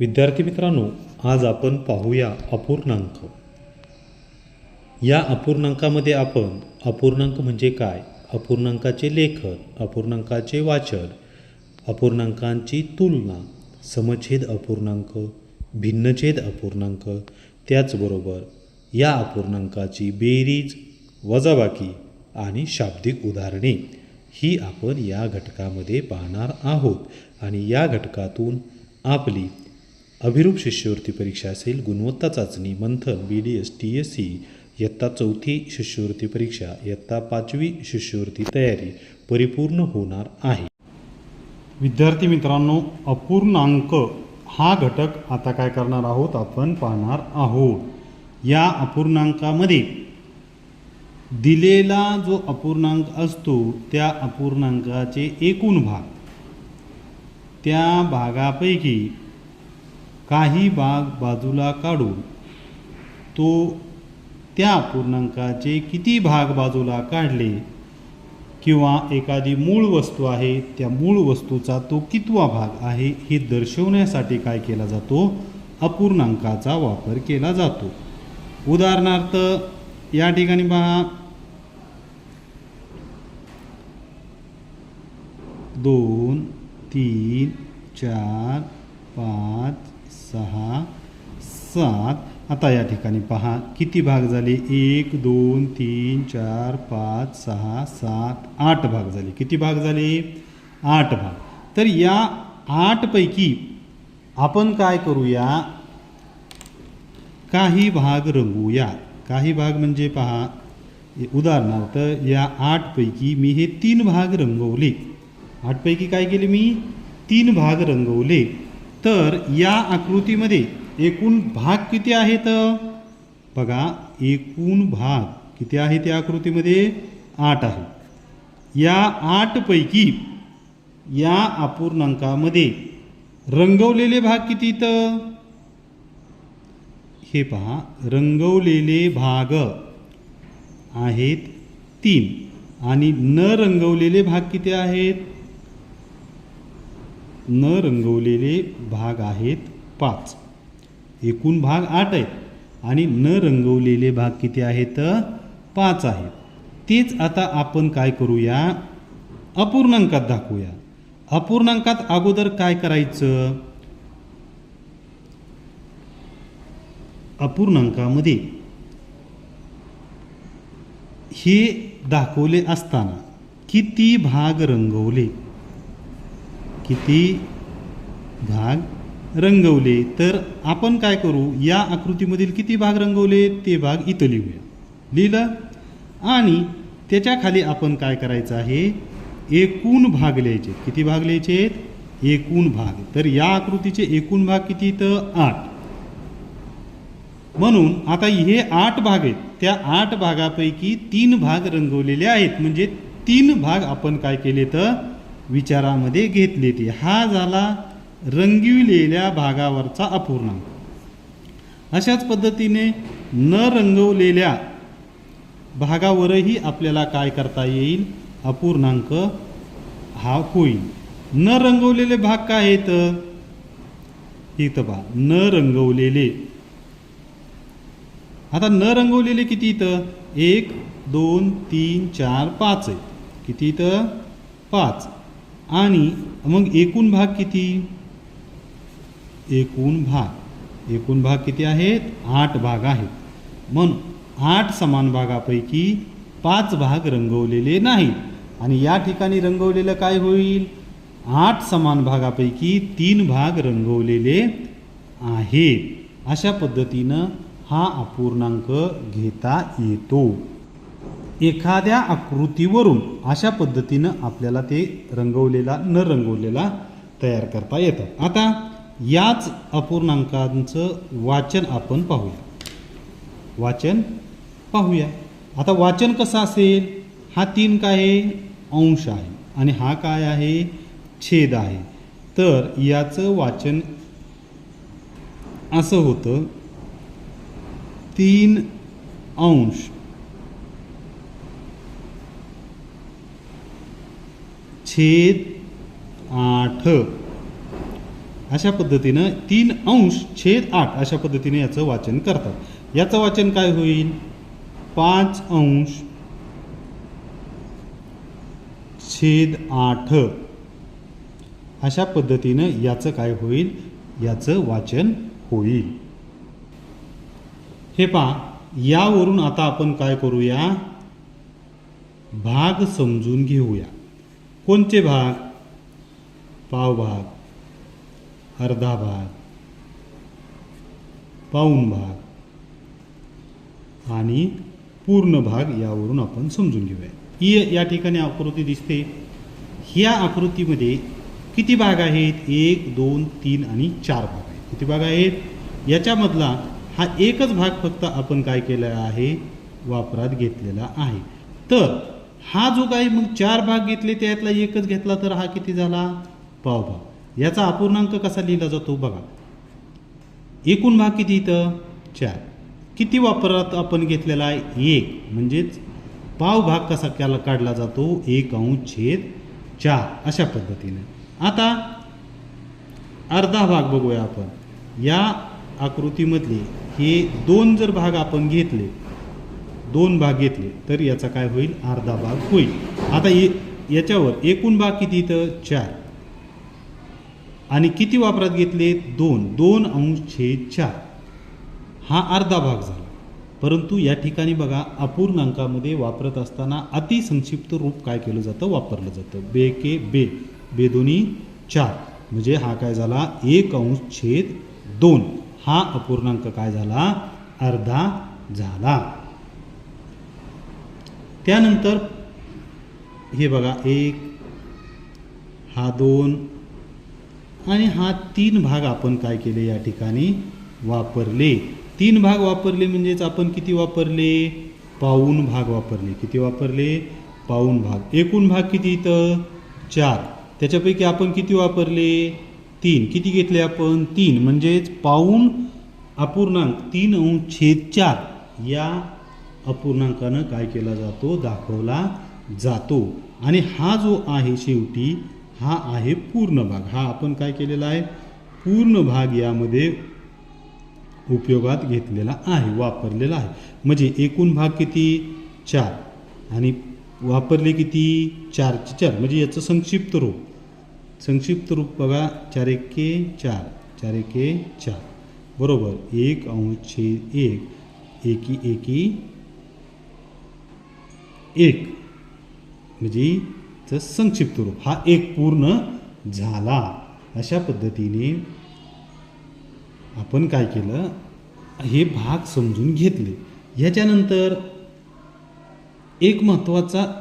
विद्यार्थी मित्रांनो आज आपण पाहूया अपूर्णांक. या अपूर्णांकामध्ये आपण अपूर्णांक म्हणजे काय? अपूर्णांकाचे लेखन अपूर्णांकाचे वाचन अपूर्णांकांची तुलना समछेद अपूर्णांक भिन्नछेद अपूर्णांक त्याचबरोबर या अपूर्णांकाची बेरीज वजाबाकी आणि शाब्दिक उदाहरणे. ही आपण या घटकामध्ये पाहणार आहोत आणि या घटकातून आपली अभिरूप शिष्यवृत्ती परीक्षा असेल गुणवत्ता चाचणी Manthan B D S T S C इयत्ता चौथी शिष्यवृत्ती परीक्षा इयत्ता पाचवी शिष्यवृत्ती तयारी परिपूर्ण होणार आहे. विद्यार्थी मित्रांनो अपूर्णांक हा घटक आता काय करणार आहोत आपण पाहणार आहोत. या अपूर्णांकामध्ये दिलेला जो अपूर्णांक असतो त्या अपूर्णांकाचे एकूण भाग. त्या भागापैकी काही भाग बाजूला काढून तो त्या अपूर्णांकाचे किती भाग बाजूला काढले किंवा एखादी मूळ वस्तू आहे त्या मूळ वस्तूचा तो कितवा भाग आहे हे दर्शवण्यासाठी काय केला जातो? अपूर्णांकाचा वापर केला जातो. उदाहरणार्थ या ठिकाणी पहा. दोन तीन चार पाच सहा सात. आता या ठिकाणी पहा किती भाग झाले? एक दोन तीन चार पाच सहा सात आठ भाग झाले. किती भाग झाले? आठ भाग. तर या आठपैकी आपण काय करूया? काही भाग रंगवूया काही भाग म्हणजे पहा उदाहरणार्थ या आठपैकी मी हे तीन भाग रंगवले. आठपैकी काय केले मी? तीन भाग रंगवले. तर या आकृतीमध्ये एकूण भाग किती आहेत? बघा एकूण भाग किती आहे त्या आकृतीमध्ये? आठ आहे. या आठपैकी या अपूर्णांकामध्ये रंगवलेले भाग किती तर हे पहा रंगवलेले भाग आहेत तीन आणि न रंगवलेले भाग किती आहेत? न रंगवलेले भाग आहेत पाच. एकूण भाग आठ आहेत आणि न रंगवलेले भाग किती आहेत? पाच आहेत. तेच आता आपण काय करूया? अपूर्णांकात दाखवूया. अपूर्णांकात अगोदर काय करायचं? अपूर्णांकामध्ये हे दाखवले असताना किती भाग रंगवले? किती भाग रंगवले? तर आपण काय करू? या आकृतीमधील किती भाग रंगवले ते भाग इथं लिहूया. लिहिलं? आणि त्याच्याखाली आपण काय करायचं आहे? एकूण भाग लिहायचे. किती भाग लिहायचे? एकूण भाग. तर या आकृतीचे एकूण भाग किती तर आठ. म्हणून आता हे आठ भाग आहेत. त्या आठ भागापैकी तीन भाग रंगवलेले आहेत. म्हणजे तीन भाग आपण काय केले तर विचारामध्ये घेतले ते. हा झाला रंगविलेल्या भागावरचा अपूर्णांक. अशाच पद्धतीने न रंगवलेल्या भागावरही आपल्याला काय करता येईल? अपूर्णांक हा होईल. न रंगवलेले भाग काय आहेत? इथं पहा. न रंगवलेले. आता न रंगवलेले किती इथं? एक दोन तीन चार पाच आहेत. किती इथं? पाच. आणि मग एकूण भाग किती? एकूण भाग. एकूण भाग किती आहेत? आठ भाग आहेत. म्हणून आठ समान भागापैकी पाच भाग रंगवलेले नाहीत. आणि या ठिकाणी रंगवलेलं काय होईल? आठ समान भागापैकी तीन भाग रंगवलेले आहेत. अशा पद्धतीनं हा अपूर्णांक घेता येतो. एखाद्या आकृतीवरून अशा पद्धतीनं आपल्याला ते रंगवलेला न रंगवलेला तयार करता येतं. आता याच अपूर्णांकांचं वाचन आपण पाहूया. वाचन पाहूया. आता वाचन कसं असेल? हा तीन काय आहे? अंश आहे. आणि हा काय आहे? छेद आहे. तर याचं वाचन असं होतं. तीन अंश. छेद आठ. अशा पद्धतीनं तीन अंश छेद आठ अशा पद्धतीने याचं वाचन करतात. याचं वाचन काय होईल? पाच अंश छेद आठ. अशा पद्धतीनं याचं काय होईल? याचं वाचन होईल. हे पहा यावरून आता आपण काय करूया? भाग समजून घेऊया. कोणते भाग? पाव भाग अर्धा भाग पाऊण भाग आणि पूर्ण भाग यावरून आपण समजून घेऊया. ही या ठिकाणी आकृती दिसते. ह्या आकृतीमध्ये किती भाग आहेत? एक दोन तीन आणि चार भाग आहेत. किती भाग आहेत? याच्यामधला हा एकच भाग फक्त आपण काय केलेला आहे? वापरात घेतलेला आहे. तर हा जो काही मग चार भाग घेतले त्यातला एकच घेतला तर हा किती झाला? पाव भाग याचा अपूर्णांक कसा लिहिला जातो बघा. एकूण भाग किती इथं? चार. किती वापरात आपण घेतलेला आहे? एक. म्हणजेच पाव भाग कसा केला काढला जातो? एक अंश छेद चार. अशा पद्धतीने. आता अर्धा भाग बघूया आपण. या आकृतीमधले हे दोन जर भाग आपण घेतले दोन भाग घेतले तर याचा काय होईल? अर्धा भाग होईल. आता ये याच्यावर एकूण भाग किती इथं? चार. आणि किती वापरात घेतले? दोन. दोन अंश छेद चार. हा अर्धा भाग झाला. परंतु या ठिकाणी बघा अपूर्णांकामध्ये वापरत असताना अतिसंक्षिप्त रूप काय केलं जातं? वापरलं जातं. बे के बे. बे दोन्ही चार. म्हणजे हा काय झाला? एक अंश छेद दोन. हा अपूर्णांक काय झाला? अर्धा झाला. त्यानंतर हे बघा एक हा दोन आणि हा तीन भाग आपण काय केले या ठिकाणी? वापरले. तीन भाग वापरले म्हणजेच आपण किती वापरले? पाऊन भाग वापरले. किती वापरले? पाऊन भाग. एकूण भाग किती इथं? चार. त्याच्यापैकी आपण किती वापरले? तीन. किती घेतले आपण? तीन. म्हणजेच पाऊन अपूर्णांक तीन अंश छेद चार या अपूर्णांकानं काय केला जातो दाखवला जातो. आणि हा जो आहे शेवटी हा आहे पूर्ण भाग. हा आपण काय केलेला आहे? पूर्ण भाग यामध्ये उपयोगात घेतलेला आहे वापरलेला आहे. म्हणजे एकूण भाग किती? चार. आणि वापरले किती? चारचे चार. म्हणजे याचं संक्षिप्त रूप. संक्षिप्त रूप बघा. चार एके चार. चार एके चार. बरोबर. एक अंश छेद एक. एकी एकी एक. म्हणजे चं संक्षिप्त रूप. हा एक पूर्ण झाला. अशा पद्धतीने आपण काय केलं? हे भाग समजून घेतले. ह्याच्यानंतर एक महत्त्वाचा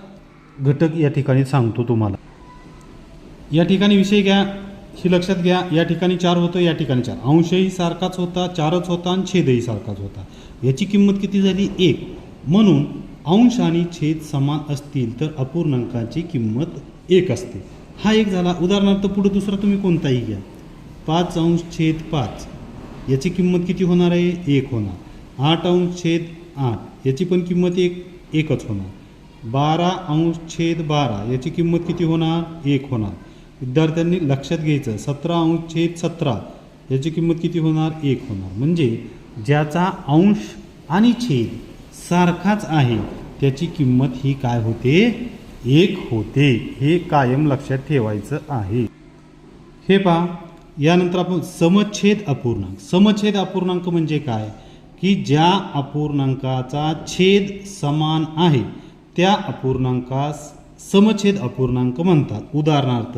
घटक या ठिकाणी सांगतो तुम्हाला. या ठिकाणी विषय घ्या. ही लक्षात घ्या. या ठिकाणी चार होतं या ठिकाणी चार. अंशही सारखाच होता चारच होता आणि छेदही सारखाच होता. याची किंमत किती झाली? एक. म्हणून अंश आणि छेद समान असतील तर अपूर्णांकाची किंमत एक असते. हा एक झाला. उदाहरणार्थ पुढे दुसरा तुम्ही कोणताही घ्या. पाच अंश छेद पाच. याची किंमत किती होणार आहे? एक होणार. आठ अंश छेद आठ. याची पण किंमत एक एकच होणार. बारा अंश छेद बारा. याची किंमत किती होणार? एक होणार. विद्यार्थ्यांनी लक्षात घ्यायचं. सतरा अंश छेद सतरा. याची किंमत किती होणार? एक होणार. म्हणजे ज्याचा अंश आणि छेद सारखाच आहे. त्याची किंमत ही काय होते? एक होते. हे कायम लक्षात ठेवायचं आहे. हे पहा. यानंतर आपण समच्छेद अपूर्णांक. समच्छेद अपूर्णांक म्हणजे काय? की ज्या अपूर्णांकाचा छेद समान आहे त्या अपूर्णांकास समच्छेद अपूर्णांक म्हणतात. उदाहरणार्थ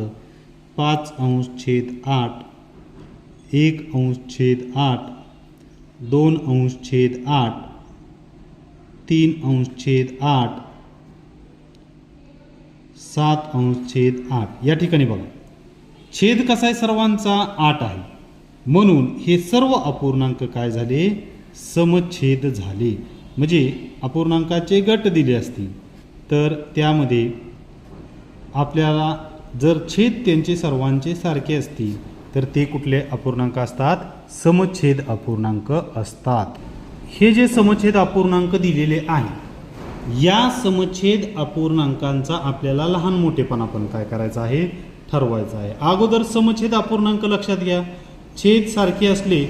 पाच अंश छेद आठ एक अंश छेद आठ दोन अंश छेद आठ तीन अंश छेद आठ. सात अंश छेद आठ. या ठिकाणी बघा. छेद कसा आहे सर्वांचा? आठ आहे. म्हणून हे सर्व अपूर्णांक काय झाले? समच्छेद झाले. म्हणजे अपूर्णांकाचे गट दिले असतील. तर त्यामध्ये आपल्याला जर छेद त्यांचे सर्वांचे सारखे असतील तर ते कुठले अपूर्णांक असतात? समच्छेद अपूर्णांक असतात. हे जे समच्छेद अपूर्णांक दिलेले आहे या समच्छेद अपूर्णांकांचा आपल्याला लहान मोठेपणा पण काय करायचं आहे? ठरवायचा आहे. अगोदर समच्छेद अपूर्णांक लक्षात घ्या. छेद सारखे असले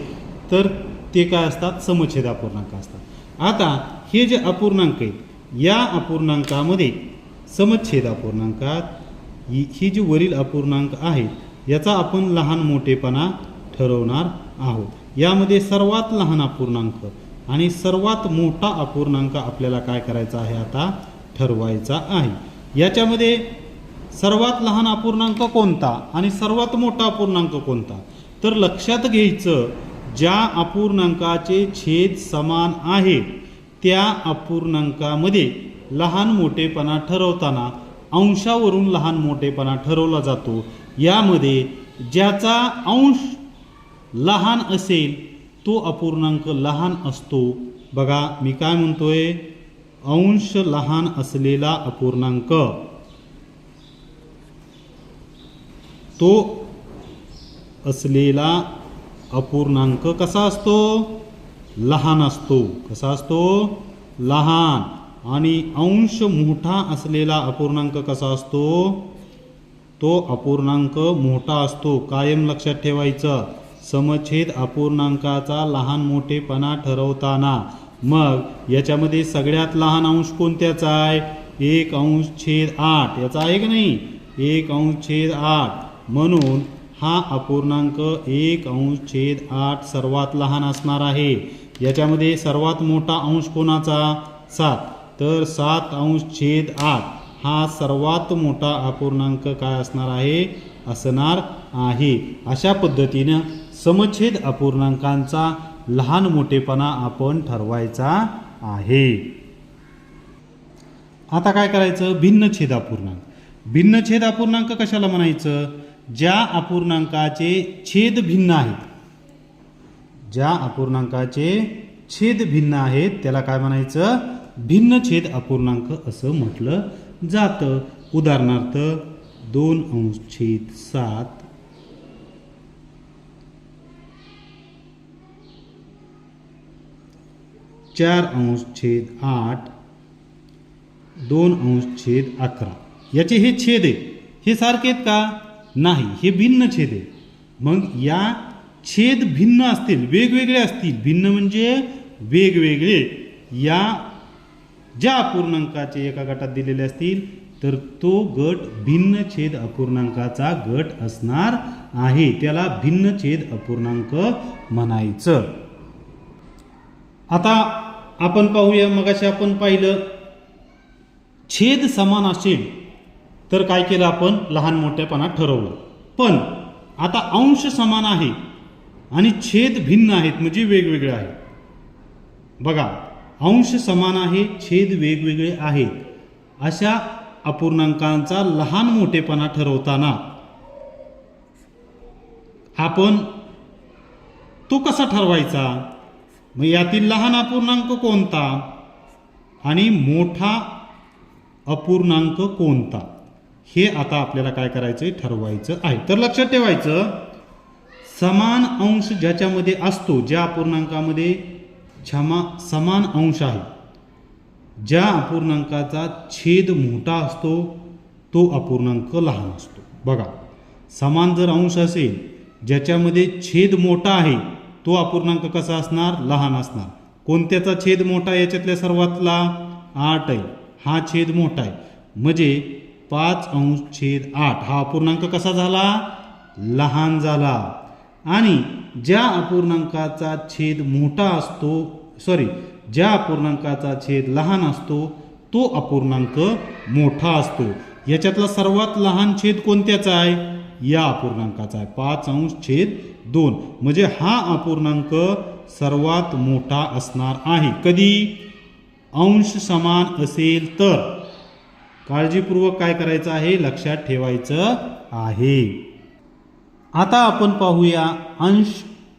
तर ते काय असतात? समच्छेद अपूर्णांक असतात. आता हे जे अपूर्णांक आहेत या अपूर्णांकामध्ये समच्छेद अपूर्णांकात ही ही जी वरील अपूर्णांक आहेत याचा आपण लहान मोठेपणा ठरवणार आहोत. यामध्ये सर्वात लहान अपूर्णांक आणि सर्वात मोठा अपूर्णांक आपल्याला काय करायचा आहे आता? ठरवायचा आहे. याच्यामध्ये सर्वात लहान अपूर्णांक कोणता आणि सर्वात मोठा अपूर्णांक कोणता? तर लक्षात घ्यायचं ज्या अपूर्णांकाचे छेद समान आहेत त्या अपूर्णांकामध्ये लहान मोठेपणा ठरवताना अंशावरून लहान मोठेपणा ठरवला जातो. यामध्ये ज्याचा अंश लहान असेल तो अपूर्णांक लहान असतो. बघा मी काय म्हणतोय? अंश लहान असलेला अपूर्णांक. तो असलेला अपूर्णांक कसा असतो? लहान असतो. कसा असतो? लहान. आणि अंश मोठा असलेला अपूर्णांक कसा असतो? तो अपूर्णांक मोठा असतो. कायम लक्षात ठेवायचं. समछेद अपूर्णांकाचा लहान मोठेपणा ठरवताना. मग याच्यामध्ये सगळ्यात लहान अंश कोणत्याचा आहे? एक अंश छेद आठ. याचा आहे की नाही? एक अंश छेद आठ. म्हणून हा अपूर्णांक एक अंश छेद आठ सर्वात लहान असणार आहे. याच्यामध्ये सर्वात मोठा अंश कोणाचा? सात. तर सात अंश छेद आठ हा सर्वात मोठा अपूर्णांक काय असणार आहे? असणार आहे. अशा पद्धतीनं समछेद अपूर्णांकांचा लहान मोठेपणा आपण ठरवायचा आहे. आता काय करायचं? भिन्न छेद अपूर्णांक. भिन्न छेद अपूर्णांक कशाला म्हणायचं? ज्या अपूर्णांकाचे छेद भिन्न आहेत. ज्या अपूर्णांकाचे छेद भिन्न आहेत त्याला काय म्हणायचं? भिन्न छेद अपूर्णांक असं म्हटलं जातं. उदाहरणार्थ दोन अंश छेद सात चार अंश छेद आठ दोन अंश छेद अकरा. याचे हे छेद आहे. हे सारखे आहेत का? नाही हे भिन्न छेद आहे. मग या छेद भिन्न असतील वेगवेगळे असतील. भिन्न म्हणजे वेगवेगळे. या ज्या अपूर्णांकाचे एका गटात दिलेले असतील तर तो गट भिन्न छेद अपूर्णांकाचा गट असणार आहे. त्याला भिन्न छेद अपूर्णांक म्हणायचं. आता आपण पाहूया मगाशी आपण पाहिलं छेद समान असेल तर काय केलं आपण? लहान मोठ्यापणा ठरवलं. पण आता अंश समान आहे आणि छेद भिन्न आहेत म्हणजे वेगवेगळे आहेत. बघा अंश समान आहे छेद वेगवेगळे आहेत. अशा अपूर्णांकांचा लहान मोठेपणा ठरवताना आपण तो कसा ठरवायचा? मग यातील लहान अपूर्णांक कोणता? आणि मोठा अपूर्णांक कोणता? हे आता आपल्याला काय करायचं ठरवायचं आहे. तर लक्षात ठेवायचं समान अंश ज्याच्यामध्ये असतो ज्या अपूर्णांकामध्ये क्षमा समान अंश आहे ज्या अपूर्णांकाचा छेद मोठा असतो तो अपूर्णांक लहान असतो. बघा समान जर अंश असेल ज्याच्यामध्ये छेद मोठा आहे तो अपूर्णांक कसा असणार? लहान असणार. कोणत्याचा छेद मोठा याच्यातल्या सर्वातला? आठ आहे. हा छेद मोठा आहे. म्हणजे पाच अंश छेद आठ. हा अपूर्णांक कसा झाला? लहान झाला. आणि ज्या अपूर्णांकाचा छेद मोठा असतो सॉरी ज्या अपूर्णांकाचा छेद लहान असतो तो अपूर्णांक मोठा असतो. याच्यातला सर्वात लहान छेद कोणत्याचा आहे? या अपूर्णांकाचा आहे. पाच अंश छेद दोन. म्हणजे हा अपूर्णांक सर्वात मोठा असणार आहे. कधी? अंश समान असेल तर. काळजीपूर्वक काय करायचं आहे? लक्षात ठेवायचं आहे. आता आपण पाहूया अंश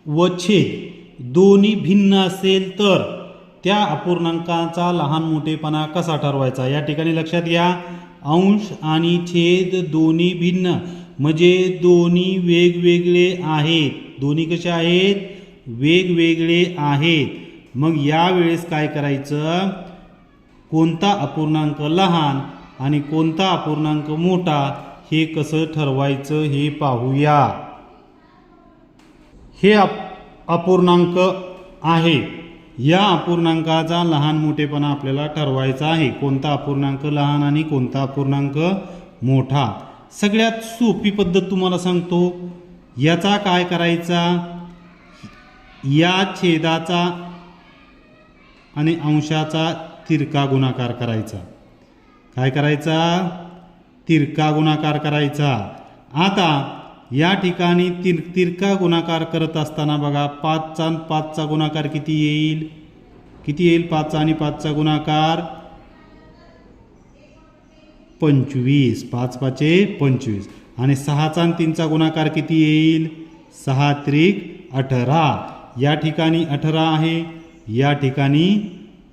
व छेद. दोन्ही भिन्न असेल तर. त्या अपूर्णांकाचा लहान मोठेपणा कसा ठरवायचा? या ठिकाणी लक्षात घ्या. अंश आणि छेद दोन्ही भिन्न. म्हणजे दोन्ही वेगवेगळे आहेत. दोन्ही कसे आहेत? वेगवेगळे आहेत. मग यावेळेस काय करायचं? कोणता अपूर्णांक लहान आणि कोणता अपूर्णांक मोठा हे कसं ठरवायचं हे पाहूया. हे अप अपूर्णांक आहे. या अपूर्णांकाचा लहान मोठेपणा आपल्याला ठरवायचा आहे. कोणता अपूर्णांक लहान आणि कोणता अपूर्णांक मोठा. सगळ्यात सोपी पद्धत तुम्हाला सांगतो याचा काय करायचा? या छेदाचा आणि अंशाचा तिरका गुणाकार करायचा. काय करायचा? तिरका गुणाकार करायचा. आता या ठिकाणी तिर तिरका गुणाकार करत असताना बघा पाचचा आणि पाचचा गुणाकार किती येईल? किती येईल? पाचचा आणि पाचचा गुणाकार? पंचवीस पाच पाचे पंचवीस. आणि सहाचा आणि तीनचा गुणाकार किती येईल? सहा त्रिक अठरा. या ठिकाणी अठरा आहे या ठिकाणी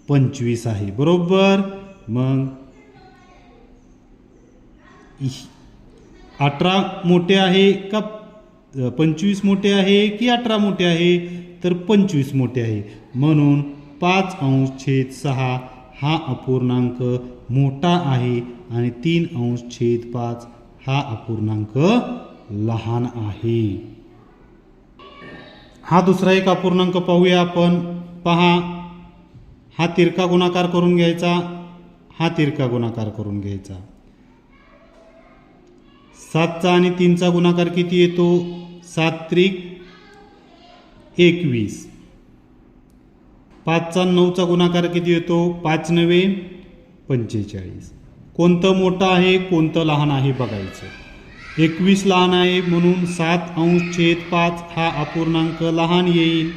पंचवीस आहे. बरोबर? मग अठरा मोठे आहे का पंचवीस मोठे आहे की अठरा मोठे आहे? तर पंचवीस मोठे आहे. म्हणून पाच अंश छेद सहा हा अपूर्णांक मोठा आहे आणि तीन अंश छेद पाच हा अपूर्णांक लहान आहे. हा दुसरा एक अपूर्णांक पाहूया आपण. पहा हा तिरका गुणाकार करून घ्यायचा हा तिरका गुणाकार करून घ्यायचा. सातचा आणि तीनचा गुणाकार किती येतो? सात त्रिक एकवीस. पाचचा नऊचा गुणाकार किती येतो? पाच नवे पंचेचाळीस. कोणतं मोठं आहे कोणतं लहान आहे बघायचं. एकवीस लहान आहे म्हणून सात अंश छेद पाच हा अपूर्णांक लहान येईल.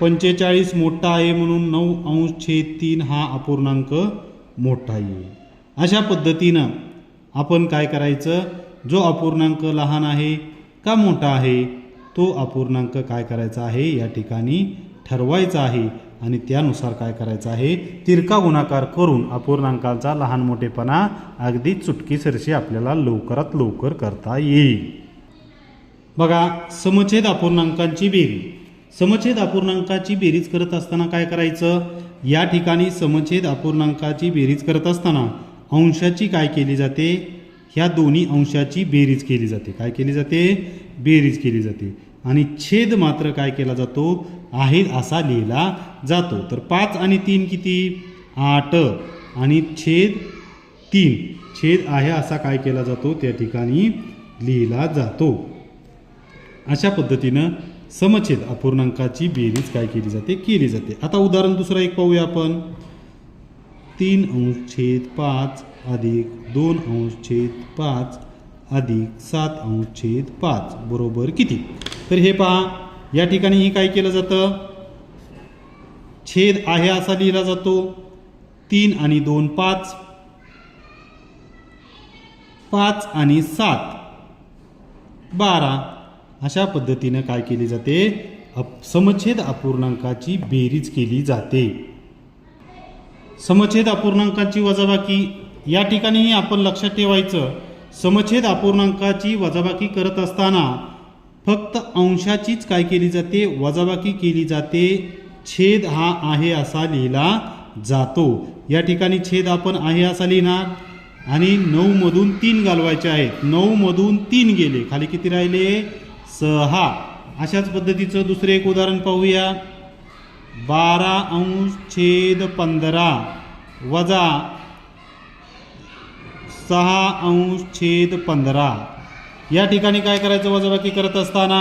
पंचेचाळीस मोठा आहे म्हणून नऊ अंश छेद तीन हा अपूर्णांक मोठा येईल. अशा पद्धतीनं आपण काय करायचं? जो अपूर्णांक लहान आहे का मोठा आहे तो अपूर्णांक काय करायचा आहे? या ठिकाणी ठरवायचा आहे आणि त्यानुसार काय करायचं आहे? तिरका गुणाकार करून अपूर्णांकाचा लहान मोठेपणा अगदी चुटकीसरशी आपल्याला लवकरात लवकर करता येईल. बघा समछेद अपूर्णांकांची बेरीज. समछेद अपूर्णांकाची बेरीज करत असताना काय करायचं? या ठिकाणी समछेद अपूर्णांकाची बेरीज करत असताना अंशाची काय केली जाते? ह्या दोन्ही अंशाची बेरीज केली जाते. काय केली जाते? बेरीज केली जाते. आणि छेद मात्र काय केला जातो? आहे असा लिहिला जातो. तर पाच आणि तीन किती? आठ. आणि छेद तीन. छेद आहे असा काय केला जातो? त्या ठिकाणी लिहिला जातो. अशा पद्धतीनं समछेद अपूर्णांकाची बेरीज काय केली जाते? केली जाते. आता उदाहरण दुसरं एक पाहूया आपण. तीन अंश छेद पाच अधिक दोन अंश छेद पाच अधिक सात अंश छेद पाच. बरोबर किती? तर हे पहा. या ठिकाणीही काय केलं जातं? छेद आहे असा लिहिला जातो. तीन आणि दोन पाच. पाच आणि सात. बारा. अशा पद्धतीनं काय केली जाते? अप समछेद अपूर्णांकाची बेरीज केली जाते. समछेद अपूर्णांकाची वजाबाकी या ठिकाणीही आपण लक्षात ठेवायचं. समछेद अपूर्णांकाची वजाबाकी करत असताना फक्त अंशाचीच काय केली जाते? वजाबाकी केली जाते. छेद हा आहे असा लिहिला जातो. या ठिकाणी छेद आपण आहे असा लिहिणार. आणि नऊमधून तीन घालवायचे आहेत. नऊमधून तीन गेले. खाली किती राहिले? सहा. अशाच पद्धतीचं दुसरं एक उदाहरण पाहूया. बारा अंश छेद पंधरा. वजा सहा अंश छेद पंधरा. या ठिकाणी काय करायचं? वजाबाकी करत असताना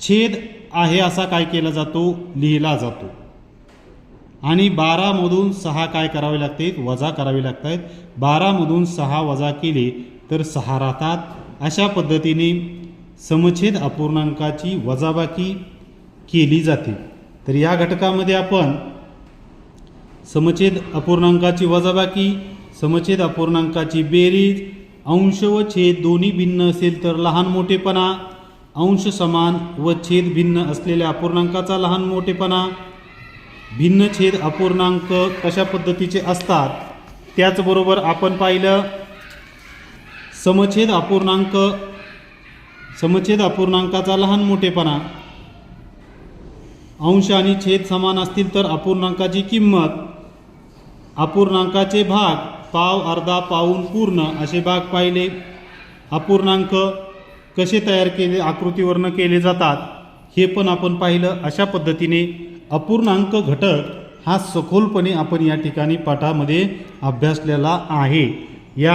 छेद आहे असा काय केला जातो? लिहिला जातो. आणि बारामधून सहा काय करावे लागते? वजा करावे लागत आहेत बारामधून सहा वजा केले तर सहा राहतात. अशा पद्धतीने समछेद अपूर्णांकाची वजाबाकी केली जाते. तर या घटकामध्ये आपण समछेद अपूर्णांकाची वजाबाकी समछेद अपूर्णांकाची बेरीज अंश व छेद दोन्ही भिन्न असेल तर लहान मोठेपणा. अंश समान व छेद भिन्न असलेल्या अपूर्णांकाचा लहान मोठेपणा. भिन्न छेद अपूर्णांक कशा पद्धतीचे असतात? त्याचबरोबर आपण पाहिलं समछेद अपूर्णांक समछेद अपूर्णांकाचा लहान मोठेपणा. अंश आणि छेद समान असतील तर अपूर्णांकाची किंमत अपूर्णांकाचे भाग पाव अर्धा पाऊन पूर्ण असे भाग पाहिले. अपूर्णांक कसे तयार केले आकृतीवरनं केले जातात हे पण आपण पाहिलं. अशा पद्धतीने अपूर्णांक घटक हा सखोलपणे आपण या ठिकाणी पाठामध्ये अभ्यासलेला आहे.